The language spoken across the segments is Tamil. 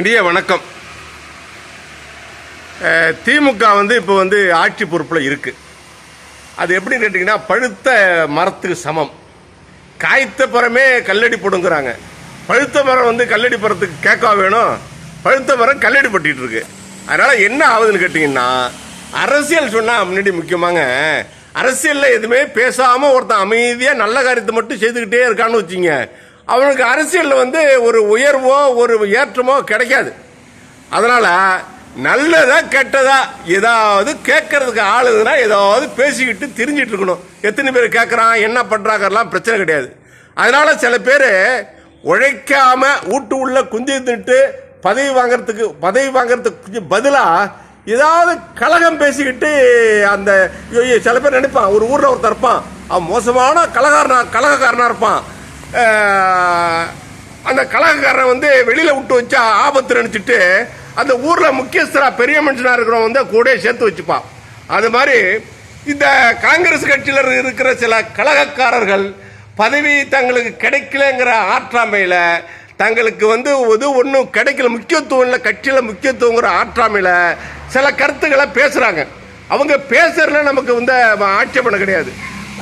இனிய வணக்கம். திமுக வந்து இப்போ வந்து ஆட்சி பொறுப்பில் இருக்குது அது எப்படின்னு கேட்டிங்கன்னா பழுத்த மரத்துக்கு சமம். காய்த்த மரமே கல்லடி போடுங்கிறாங்க. பழுத்த மரம் வந்து கல்லடி போடுறதுக்கு கேட்கா வேணும். பழுத்த மரம் கல்லடி பட்டிகிட்டு இருக்கு. அதனால் என்ன ஆகுதுன்னு கேட்டிங்கன்னா அரசியல் சொன்னால் முன்னாடி முக்கியமாங்க. அரசியலில் எதுவுமே பேசாமல் ஒருத்தன் அமைதியாக நல்ல காரியத்தை மட்டும் செய்துக்கிட்டே இருக்கான்னு வச்சுங்க அவனுக்கு அரசியலில் வந்து ஒரு உயர்வோ ஒரு ஏற்றமோ கிடைக்காது. அதனால் நல்லதா கெட்டதா ஏதாவது கேட்கறதுக்கு ஆளுதுன்னா ஏதாவது பேசிக்கிட்டு தெரிஞ்சிட்டு இருக்கணும். எத்தனை பேர் கேட்குறான் என்ன பண்ணுறாங்கலாம் பிரச்சனை கிடையாது. அதனால் சில பேர் உழைக்காம வீட்டு உள்ள குந்தி தின்ட்டு பதவி வாங்கிறதுக்கு பதவி வாங்குறதுக்கு பதிலாக ஏதாவது கலகம் பேசிக்கிட்டு அந்த சில பேர் நினைப்பான் ஒரு ஊரில் ஒருத்தர் இருப்பான். அவன் மோசமான கலகாரனா கலகக்காரனாக இருப்பான். அந்த கலகக்காரரை வந்து வெளியில் விட்டு வச்சா ஆபத்து நினச்சிட்டு அந்த ஊரில் முக்கியஸ்தராக பெரிய மனுஷனாக இருக்கிறவங்க வந்து கூட சேர்த்து வச்சுப்பான். அது மாதிரி இந்த காங்கிரஸ் கட்சியில் இருக்கிற சில கலகக்காரர்கள் பதவி தங்களுக்கு கிடைக்கலங்கிற ஆற்றாமையில் தங்களுக்கு வந்து இது ஒன்றும் கிடைக்கல. முக்கியத்துவம் இல்லை கட்சியில் முக்கியத்துவங்கிற ஆற்றாமையில் சில கருத்துக்களை பேசுகிறாங்க அவங்க பேசுறதுல நமக்கு வந்து ஆட்சேபணம் கிடையாது.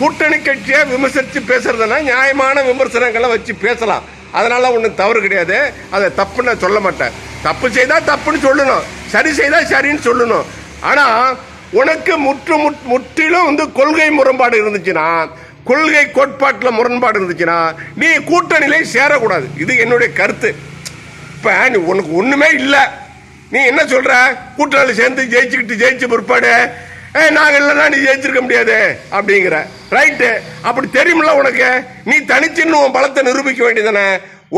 கூட்டணி கட்சியை விமர்சித்து பேசுறதுனா நியாயமான விமர்சனங்களை வச்சு பேசலாம். அதனால ஒன்றும் தவறு கிடையாது. அதை தப்புன்னு நான் சொல்ல மாட்டேன். தப்பு செய்தால் தப்புன்னு சொல்லணும். சரி செய்தால் சரின்னு சொல்லணும். ஆனால் உனக்கு முற்று முற்றிலும் வந்து கொள்கை முரண்பாடு இருந்துச்சுன்னா கொள்கை கோட்பாட்டில் முரண்பாடு இருந்துச்சுன்னா நீ கூட்டணியிலே சேரக்கூடாது. இது என்னுடைய கருத்து. இப்போ நீ உனக்கு ஒன்றுமே இல்லை. நீ என்ன சொல்கிற கூட்டாளி சேர்ந்து ஜெயிச்சுக்கிட்டு ஜெயிச்ச பிற்பாடு ஏ நாங்கள் இல்லைன்னா நீ ஜெயிச்சிருக்க முடியாது அப்படிங்கிற. ரைட்டு அப்படி தெரியுமில்ல உனக்கு? நீ தனிச்சின்னு உன் பலத்தை நிரூபிக்க வேண்டியதானே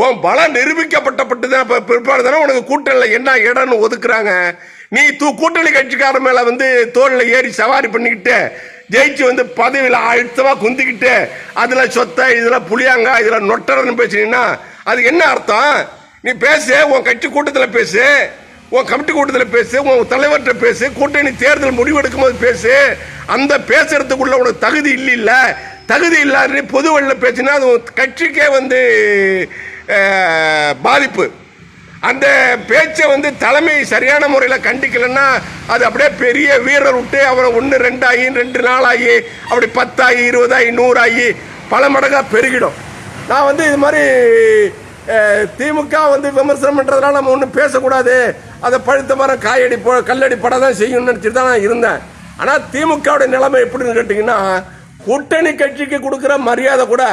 உன் பலம் நிரூபிக்கப்பட்டப்பட்டு தான் இப்போ பிற்பாடு தானே உனக்கு கூட்டணியில் என்ன இடம்னு ஒதுக்குறாங்க? நீ தூ கூட்டணி கட்சிக்கார மேலே வந்து தோளில் ஏறி சவாரி பண்ணிக்கிட்டு ஜெயிச்சு வந்து பதவியில் அழுத்தமாக குந்திக்கிட்டு அதில் சொத்தை இதில் புளியாங்க இதில் நொட்டரன்னு பேசுனீங்கன்னா அது என்ன அர்த்தம்? நீ பேசு உன் கட்சி கூட்டத்தில் பேசு. உன் கமிட்டி கூட்டத்தில் பேசு உன் தலைவர்கிட்ட பேசு கூட்டணி தேர்தல் முடிவெடுக்கும் போது பேசு. அந்த பேசுறதுக்குள்ள உனக்கு தகுதி இல்லை இல்லை தகுதி இல்லாத பொது வழியில் பேசினா அது உன் கட்சிக்கே வந்து பாதிப்பு. அந்த பேச்சை வந்து தலைமை சரியான முறையில் கண்டிக்கலைன்னா அது அப்படியே பெரிய வீரர் விட்டு அவரை ஒன்று ரெண்டாகி ரெண்டு நாளாகி அப்படி பத்தாகி இருபதாகி நூறாகி பல மடங்காக பெருகிடும். நான் வந்து இது மாதிரி திமுக வந்து விமர்சனம் பண்ணுறதுனால நம்ம ஒன்றும் பேசக்கூடாது. அதை பழுத்த மரம் காயடி போ கல்லடி பட தான் செய்யணும்னு நினச்சிட்டு தான் நான் இருந்தேன். ஆனால் திமுகவுடைய நிலைமை எப்படின்னு கேட்டிங்கன்னா கூட்டணி கட்சிக்கு கொடுக்குற மரியாதை கூட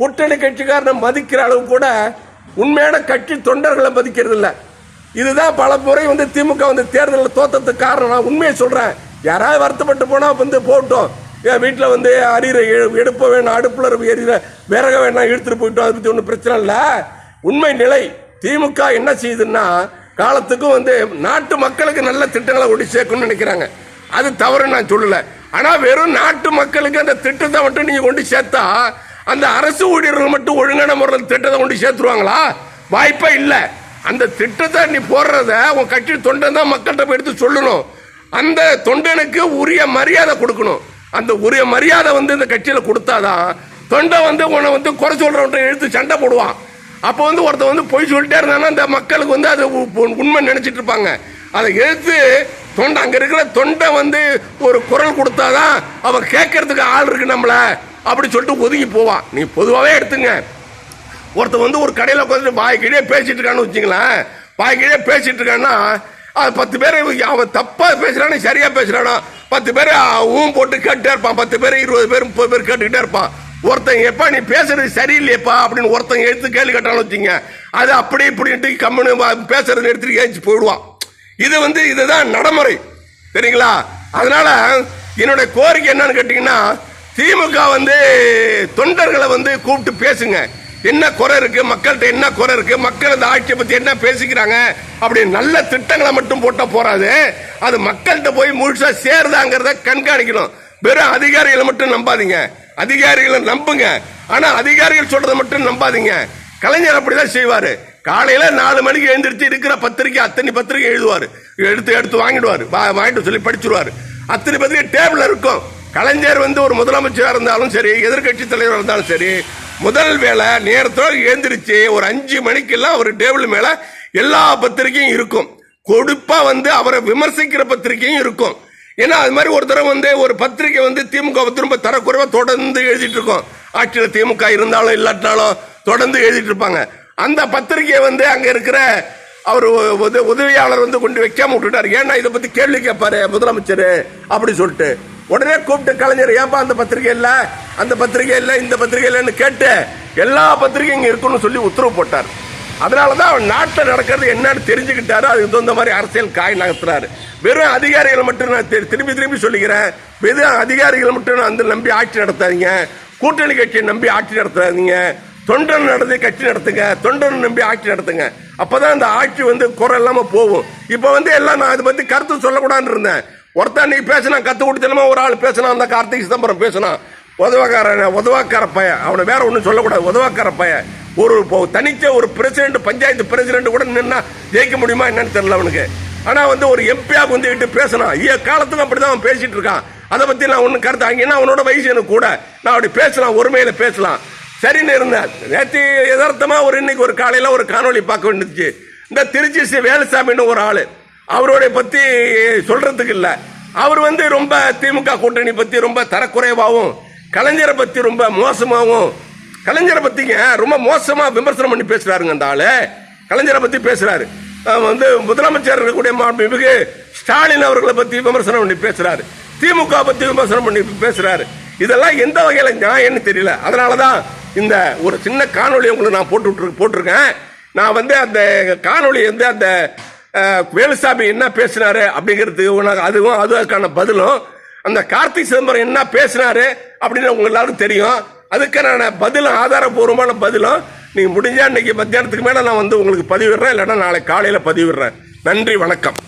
கூட்டணி கட்சிக்காரனை மதிக்கிற அளவு கூட உண்மையான கட்சி தொண்டர்களை மதிக்கிறது இல்லை. இதுதான் பல முறை வந்து திமுக வந்து தேர்தலில் தோத்தத்துக்கு காரணம். நான் உண்மையை சொல்கிறேன் யாராவது வருத்தப்பட்டு போனால் வந்து போட்டோம் என் வீட்டில் வந்து அரியிற எடுப்ப வேணாம் அடுப்பில் எரியிற விறக வேணாம் இழுத்துட்டு போயிட்டோம். அதை பற்றி ஒன்றும் பிரச்சனை இல்லை. உண்மை நிலை திமுக என்ன செய்யுதுன்னா காலத்துக்கும் வந்து நாட்டு மக்களுக்கு நல்ல திட்டங்களை கொண்டு சேர்க்கணும்னு நினைக்கிறாங்க. அது தவறு நான் சொல்லல. ஆனா வெறும் நாட்டு மக்களுக்கு அந்த திட்டத்தை மட்டும் நீங்க கொண்டு சேர்த்தா அந்த அரசு ஊழியர்கள் மட்டும் ஒழுங்கான முறையில் திட்டத்தை கொண்டு சேர்த்துருவாங்களா? வாய்ப்பே இல்லை. அந்த திட்டத்தை நீ போடுறத உன் கட்சி தொண்டன் தான் மக்கள்கிட்ட போய் எடுத்து சொல்லணும். அந்த தொண்டனுக்கு உரிய மரியாதை கொடுக்கணும். அந்த உரிய மரியாதை வந்து இந்த கட்சியில் கொடுத்தாதான் தொண்டை வந்து உன்னை வந்து குறை சொல்றவன்ட்ட எழுத்து சண்டை போடுவான். அப்போ வந்து ஒருத்தன் வந்து பொய் சொல்லிட்டே இருந்தாங்கன்னா அந்த மக்களுக்கு வந்து அது உண்மை நினைச்சிட்டு இருப்பாங்க. அதை எடுத்து தொண்டை அங்கே இருக்கிற தொண்டை வந்து ஒரு குரல் கொடுத்தாதான் அவன் கேட்கறதுக்கு ஆள் இருக்கு நம்மள அப்படி சொல்லிட்டு ஒதுங்கி போவான் நீ பொதுவாகவே எடுத்துங்க. ஒருத்தன் வந்து ஒரு கடையில் உட்காந்து வாய் பேசிட்டு இருக்கான்னு வச்சுங்களேன் வாய் பேசிட்டு இருக்கான்னா அது பத்து பேர் அவன் தப்பாக பேசுகிறானே சரியாக பேசுகிறானா பத்து பேர் ஊம் போட்டு கேட்டுட்டே இருப்பான். பத்து பேர் இருபது பேர் முப்பது பேர் கேட்டுக்கிட்டே இருப்பான். ஒருத்தன் எப்பா நீ பேசுறது சரியில்லையப்பா அப்படின்னு ஒருத்தன் எடுத்து கேள்வி கேட்டான்னு வச்சுங்க. அது அப்படி இப்படின்ட்டு கம்முன்னு பேசுறது பேசுறதை எடுத்துட்டு ஏஞ்சி போயிடுவான். இது வந்து இதுதான் நடைமுறை. சரிங்களா? அதனால என்னுடைய கோரிக்கை என்னன்னு கேட்டீங்கன்னா திமுக வந்து தொண்டர்களை வந்து கூப்பிட்டு பேசுங்க. என்ன குறை இருக்கு? மக்கள்கிட்ட என்ன குறை இருக்கு? மக்கள் இந்த ஆட்சியை பத்தி என்ன பேசிக்கிறாங்க? அப்படி நல்ல திட்டங்களை மட்டும் போட்டா போறாது. அது மக்கள்கிட்ட போய் முழுசா சேருதாங்கிறத கண்காணிக்கணும். வெறும் அதிகாரிகளை மட்டும் நம்பாதீங்க. அதிகாரிகளை நம்புங்க. ஆனா அதிகாரிகள் சொல்றதை மட்டும் நம்பாதீங்க. கலைஞர் அப்படிதான் செய்வாரு. காலையில நாலு மணிக்கு எழுந்திரிச்சு இருக்கிற பத்திரிக்கை அத்தனை பத்திரிக்கை எழுதுவாரு. எடுத்து எடுத்து வாங்கிடுவாரு. வா- வாங்கிட்டு சொல்லி படிச்சிருவாரு. அத்தனை பத்திரிக்கை டேபிள் இருக்கும். கலைஞர் வந்து ஒரு முதலமைச்சராக இருந்தாலும் சரி எதிர்க்கட்சி தலைவராக இருந்தாலும் சரி முதல் வேலை நேரத்தோடு எழுந்திரிச்சு ஒரு அஞ்சு மணிக்கெல்லாம் ஒரு டேபிள் மேலே எல்லா பத்திரிகையும் இருக்கும். கொடுப்பா வந்து அவரை விமர்சிக்கிற பத்திரிகையும் இருக்கும். ஏன்னா அது மாதிரி ஒரு தடவை வந்து ஒரு பத்திரிகை வந்து திமுக திரும்ப தரக்குறைவாக தொடர்ந்து எழுதிட்டு இருக்கோம். ஆட்சியில் திமுக இருந்தாலும் இல்லாட்டாலும் தொடர்ந்து எழுதிட்டு இருப்பாங்க. அந்த பத்திரிகையை வந்து அங்கே இருக்கிற அவர் உத- உதவியாளர் வந்து கொண்டு வைக்காம விட்டுட்டாரு. ஏன்னா இதை பற்றி கேள்வி கேட்பாரு முதலமைச்சர் அப்படி சொல்லிட்டு. உடனே கூப்பிட்டு கலைஞர் ஏன்பா அந்த பத்திரிகை இல்லை? அந்த பத்திரிகை இல்லை? இந்த பத்திரிகை இல்லைன்னு கேட்டு எல்லா பத்திரிகையும் இங்கே இருக்குன்னு சொல்லி உத்தரவு போட்டார். அதனால தான் அவன் நாட்டில் நடக்கிறது என்னன்னு தெரிஞ்சுக்கிட்டாரு. அதுக்கு தகுந்த மாதிரி அரசியல் காய் நகர்த்துறாரு. வெறும் அதிகாரிகள் மட்டும் நான் திரும்பி திரும்பி சொல்லிக்கிறேன். வெறும் அதிகாரிகள் மட்டும் நான் வந்து நம்பி ஆட்சி நடத்தாதீங்க. கூட்டணி கட்சியை நம்பி ஆட்சி நடத்தாதீங்க. தொண்டன் நடந்து கட்சி நடத்துங்க. தொண்டன் நம்பி ஆட்சி நடத்துங்க. அப்போதான் அந்த ஆட்சி வந்து குறை இல்லாமல் போகும். இப்போ வந்து எல்லாம் நான் அது பற்றி கருத்து சொல்லக்கூடாதுன்னு இருந்தேன். ஒருத்தன் நீ பேசினா கற்று கொடுத்தனமா ஒரு ஆள் பேசினா அந்த கார்த்திக் சிதம்பரம் பேசினான். உதவக்கார உதவாக்கார பையன். அவனை வேற ஒன்றும் சொல்லக்கூடாது. உதவாக்கார பையன். ஒரு இப்போ தனிச்ச ஒரு பிரசிடென்ட் பஞ்சாயத்து பிரசிடென்ட் கூட நின்னா ஜெயிக்க முடியுமா என்னன்னு தெரியல அவனுக்கு. ஆனா வந்து ஒரு எம்பியா வந்துக்கிட்டு பேசினான் ஏ காலத்துக்கு அப்படிதான் அவன் பேசிட்டு இருக்கான். அதை பத்தி நான் ஒன்றும் கருத்து அங்கன்னா அவனோட வயசு எனக்கு கூட. நான் அப்படி பேசலாம் ஒருமையில பேசலாம். சரின்னு இருந்தேன். நேற்று யதார்த்தமா ஒரு இன்னைக்கு ஒரு காலையில ஒரு காணொளி பார்க்க வேண்டியது இந்த திருச்சி ஸ்ரீ வேலுசாமின்னு ஒரு ஆளு. அவருடைய பத்தி சொல்றதுக்கு இல்ல. அவர் வந்து ரொம்ப திமுக கூட்டணி பத்தி ரொம்ப தரக்குறைவாகவும் கலைஞரை பத்தி ரொம்ப மோசமாகவும் கலைஞரை பத்திங்க ரொம்ப மோசமா விமர்சனம் பண்ணி பேசுறாருங்க அந்த ஆளு. கலைஞரை பத்தி பேசுறாரு. வந்து முதலமைச்சர் இருக்கக்கூடிய மாண்புமிகு ஸ்டாலின் அவர்களை பத்தி விமர்சனம் பண்ணி பேசுறாரு. திமுக பத்தி விமர்சனம் பண்ணி பேசுறாரு. இதெல்லாம் எந்த வகையில நியாயம்னு தெரியல. அதனாலதான் இந்த ஒரு சின்ன காணொலி உங்களுக்கு நான் போட்டு போட்டிருக்கேன். நான் வந்து அந்த காணொலி வந்து அந்த வேலுசாமி என்ன பேசினாரு அப்படிங்கிறது அதுவும் அதுக்கான பதிலும் அந்த கார்த்திக் சிதம்பரம் என்ன பேசினாரு அப்படின்னு உங்க எல்லாரும் தெரியும். அதுக்கான பதிலும் ஆதாரபூர்வமான பதிலும் நீங்கள் முடிஞ்சால் இன்றைக்கி மத்தியானத்துக்கு மேலே நான் வந்து உங்களுக்கு பதிவிடுறேன் இல்லைன்னா நாளை காலையில் பதிவிடுறேன். நன்றி வணக்கம்.